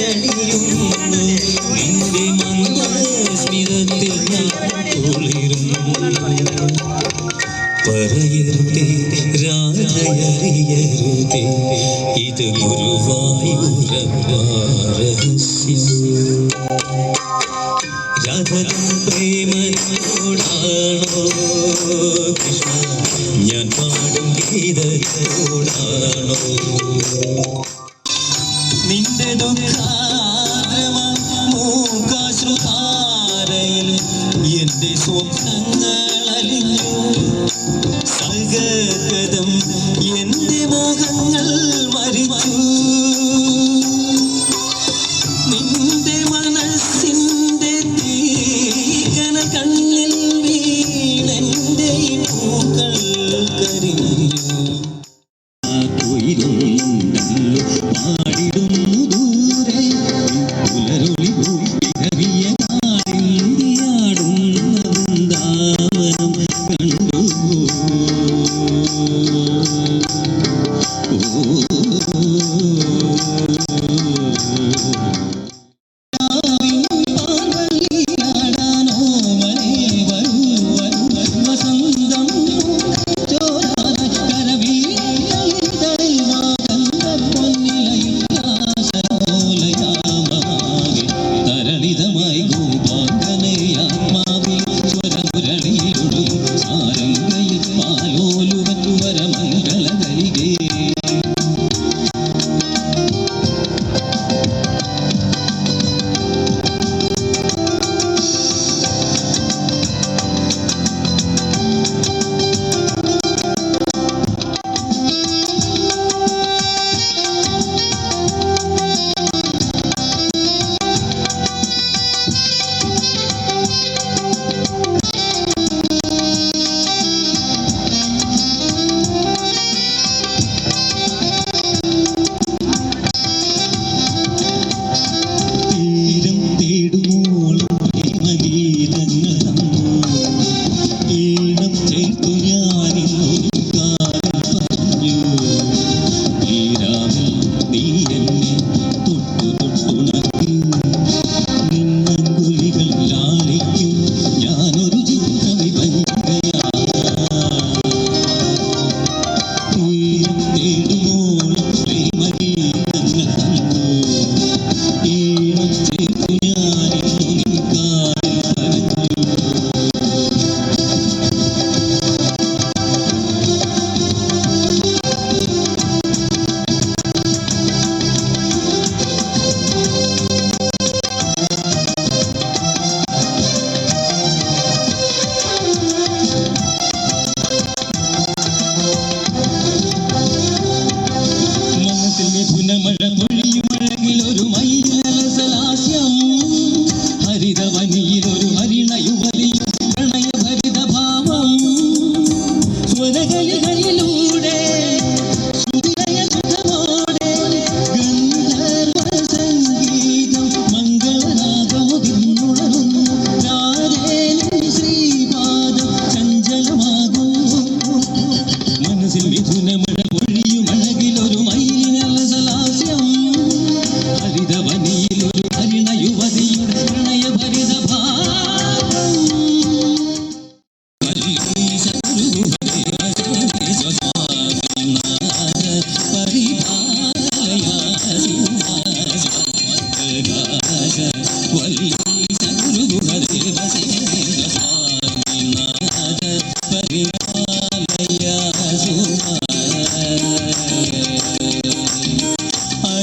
കരളിയുന്നു നിന്റെ മന്ദസ്മിതത്തിൽ പറയരുതേ രാധയറിയരുതേ ഇത് ഗുരുവായൂരഹസ്യം രാധ പ്രേമനോടാണോ കൃഷ്ണ ഞാൻ പാടും ഗീതത്തോടാണോ നിന്റെ മൂകാശ്രുതാരയിൽ എന്റെ സ്വപ്നങ്ങൾ അലിഞ്ഞു സകതം എന്റെ മോഹങ്ങൾ മരിച്ചു. നിന്റെ മനസ്സിന്റെ തീകന കണ്ണിൽ വീണെന്റെ പൂക്കൾ കരിഞ്ഞു. に ee ee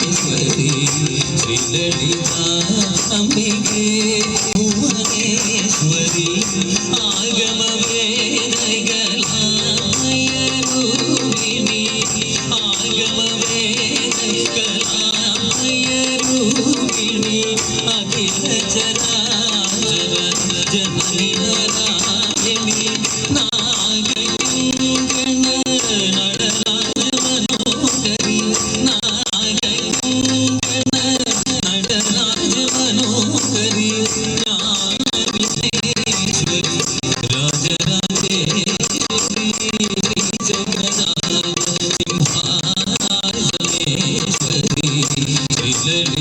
സിംഹാസനേശ്വരി Sreelalitha അംബികേ Bhuvaneshwari ആഗമവേദകളായ രൂപേ feliz.